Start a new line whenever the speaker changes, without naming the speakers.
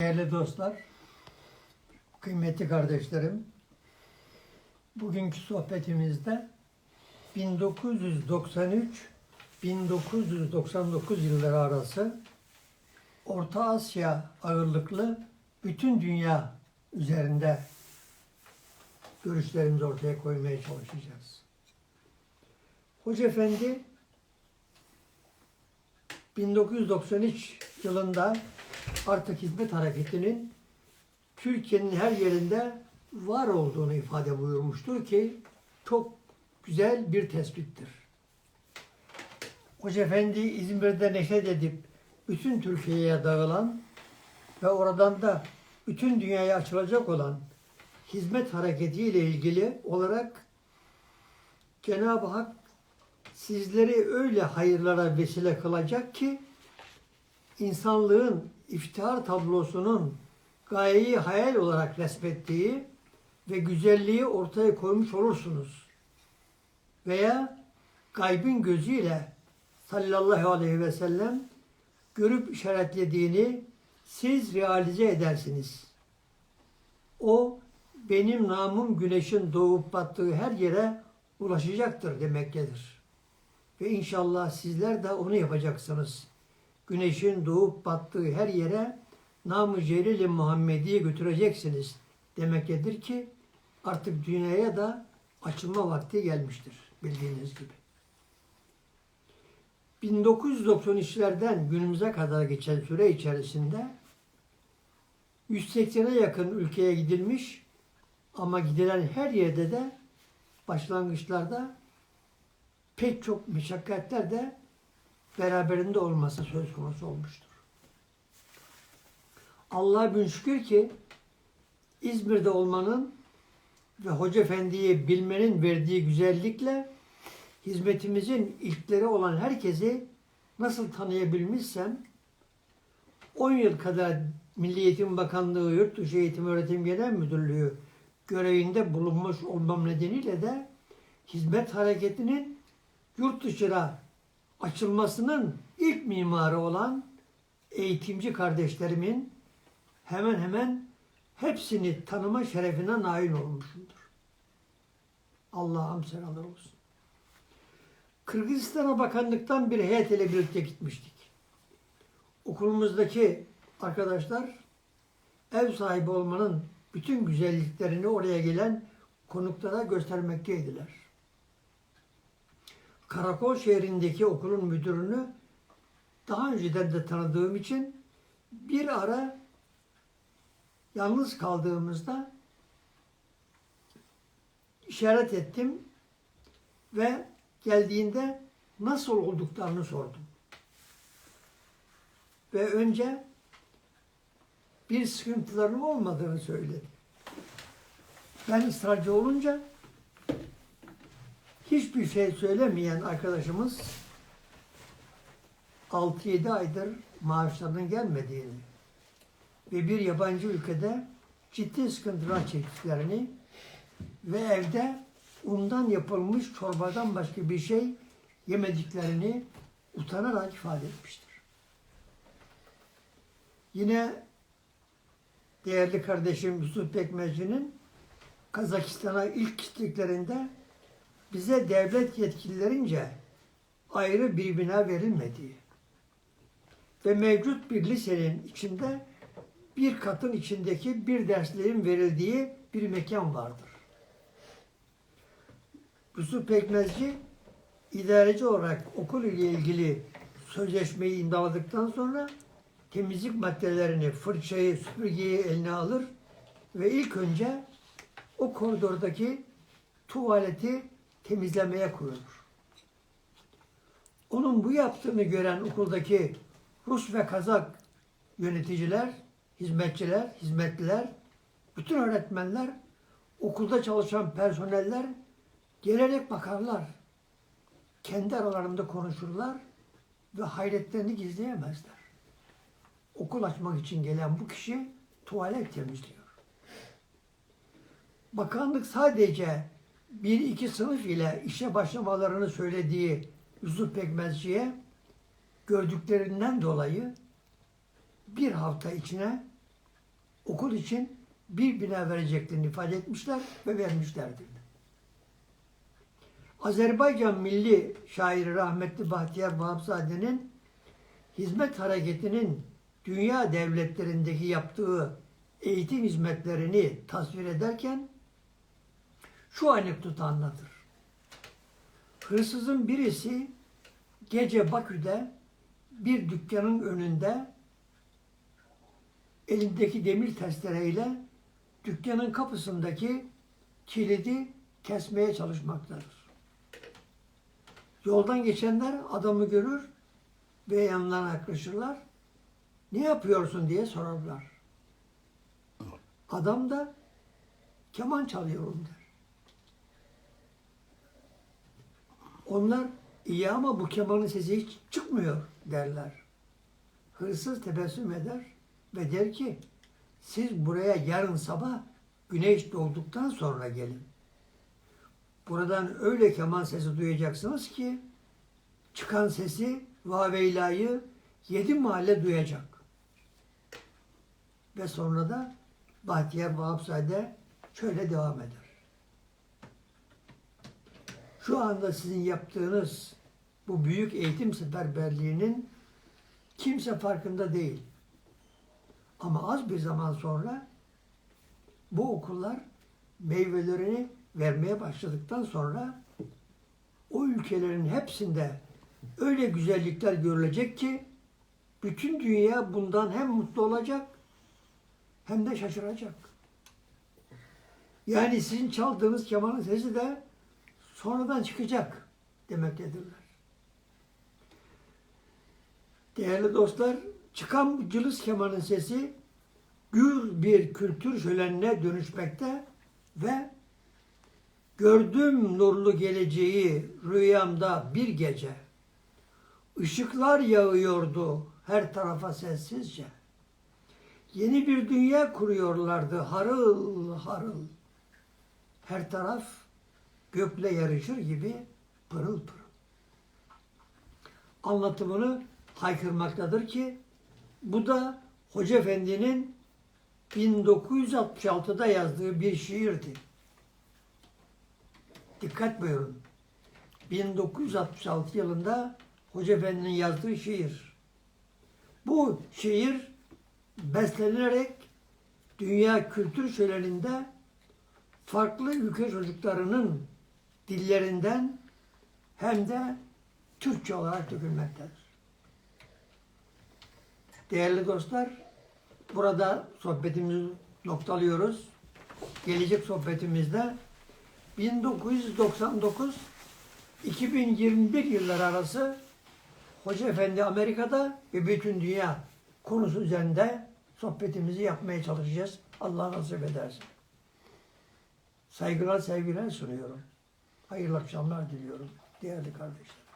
Değerli dostlar, kıymetli kardeşlerim, bugünkü sohbetimizde 1993-1999 yılları arası Orta Asya ağırlıklı bütün dünya üzerinde görüşlerimizi ortaya koymaya çalışacağız. Hoca Efendi 1993 yılında artık hizmet hareketinin Türkiye'nin her yerinde var olduğunu ifade buyurmuştur ki çok güzel bir tespittir. Hoca Efendi İzmir'de neşet edip bütün Türkiye'ye dağılan ve oradan da bütün dünyaya açılacak olan hizmet hareketiyle ilgili olarak Cenab-ı Hak sizleri öyle hayırlara vesile kılacak ki insanlığın iftihar tablosunun gayeyi hayal olarak resmettiği ve güzelliği ortaya koymuş olursunuz. Veya gaybın gözüyle sallallahu aleyhi ve sellem görüp işaretlediğini siz realize edersiniz. O benim namım güneşin doğup battığı her yere ulaşacaktır demektedir. Ve inşallah sizler de onu yapacaksınız. Güneşin doğup battığı her yere namı celil Muhammedi'yi götüreceksiniz demektedir ki artık dünyaya da açılma vakti gelmiştir bildiğiniz gibi. 1993'lerden günümüze kadar geçen süre içerisinde 180'e yakın ülkeye gidilmiş ama gidilen her yerde de başlangıçlarda pek çok meşakkatler de beraberinde olması söz konusu olmuştur. Allah'a bin şükür ki İzmir'de olmanın ve Hoca Efendi'yi bilmenin verdiği güzellikle hizmetimizin ilkleri olan herkesi nasıl tanıyabilmişsem 10 yıl kadar Milli Eğitim Bakanlığı Yurtdışı Eğitim Öğretim Genel Müdürlüğü görevinde bulunmuş olmam nedeniyle de hizmet hareketinin yurt dışına açılmasının ilk mimarı olan eğitimci kardeşlerimin hemen hemen hepsini tanıma şerefine nail olmuşumdur. Allah'ım senalar olsun. Kırgızistan'a bakanlıktan bir heyet ile birlikte gitmiştik. Okulumuzdaki arkadaşlar ev sahibi olmanın bütün güzelliklerini oraya gelen konuklara göstermekteydiler. Karakol şehrindeki okulun müdürünü daha önceden de tanıdığım için bir ara yalnız kaldığımızda işaret ettim ve geldiğinde nasıl olduklarını sordum. Ve önce bir sıkıntılarının olmadığını söyledi. Ben ısrarcı olunca hiçbir şey söylemeyen arkadaşımız 6-7 aydır maaşlarının gelmediğini ve bir yabancı ülkede ciddi sıkıntılar çektiklerini ve evde undan yapılmış çorbadan başka bir şey yemediklerini utanarak ifade etmiştir. Yine değerli kardeşim Yusuf Pekmezci'nin Kazakistan'a ilk gittiklerinde bize devlet yetkililerince ayrı bir bina verilmediği ve mevcut bir lisenin içinde bir katın içindeki bir derslerin verildiği bir mekan vardır. Yusuf Pekmezci idareci olarak okul ile ilgili sözleşmeyi imzaladıktan sonra temizlik maddelerini, fırçayı, süpürgeyi eline alır ve ilk önce o koridordaki tuvaleti temizlemeye koyulur. Onun bu yaptığını gören okuldaki Rus ve Kazak yöneticiler, hizmetçiler, hizmetliler, bütün öğretmenler, okulda çalışan personeller gelerek bakarlar. Kendi aralarında konuşurlar ve hayretlerini gizleyemezler. Okul açmak için gelen bu kişi tuvalet temizliyor. Bakanlık sadece bir iki sınıf ile işe başlamalarını söylediği Yusuf Pekmezci'ye gördüklerinden dolayı bir hafta içine okul için bir bina vereceklerini ifade etmişler ve vermişlerdir. Azerbaycan milli şairi rahmetli Bahtiyar Vahapzade'nin hizmet hareketinin dünya devletlerindeki yaptığı eğitim hizmetlerini tasvir ederken şu anekdotu anlatır. Hırsızın birisi gece Bakü'de bir dükkanın önünde elindeki demir testereyle dükkanın kapısındaki kilidi kesmeye çalışmaktadır. Yoldan geçenler adamı görür ve yanlarına yaklaşırlar. Ne yapıyorsun diye sorarlar. Adam da keman çalıyorum der. Onlar iyi ama bu kemanın sesi hiç çıkmıyor derler. Hırsız tebessüm eder ve der ki siz buraya yarın sabah güneş doğduktan sonra gelin. Buradan öyle keman sesi duyacaksınız ki çıkan sesi Vaveyla'yı yedi mahalle duyacak. Ve sonra da Bahtiyar Vahapzade şöyle devam eder. Şu anda sizin yaptığınız bu büyük eğitim seferberliğinin kimse farkında değil. Ama az bir zaman sonra bu okullar meyvelerini vermeye başladıktan sonra o ülkelerin hepsinde öyle güzellikler görülecek ki bütün dünya bundan hem mutlu olacak hem de şaşıracak. Yani sizin çaldığınız kemanın sesi de sonradan çıkacak demektedirler. Değerli dostlar, çıkan bu cılız kemanın sesi gür bir kültür şölenine dönüşmekte ve gördüm nurlu geleceği rüyamda bir gece. Işıklar yağıyordu her tarafa sessizce. Yeni bir dünya kuruyorlardı harıl harıl. Her taraf gökle yarışır gibi pırıl pırıl. Anlatımını haykırmaktadır ki bu da Hoca Efendi'nin 1966'da yazdığı bir şiirdi. Dikkat buyurun. 1966 yılında Hoca Efendi'nin yazdığı şiir. Bu şiir beslenerek dünya kültür şöleninde farklı ülke çocuklarının dillerinden hem de Türkçe olarak dökülmektedir. Değerli dostlar, burada sohbetimizi noktalıyoruz. Gelecek sohbetimizde 1999-2021 yılları arası Hoca Efendi Amerika'da ve bütün dünya konusu üzerinde sohbetimizi yapmaya çalışacağız. Allah nasip ederse. Saygılar, sevgiler sunuyorum. Hayırlı akşamlar diliyorum değerli kardeşler.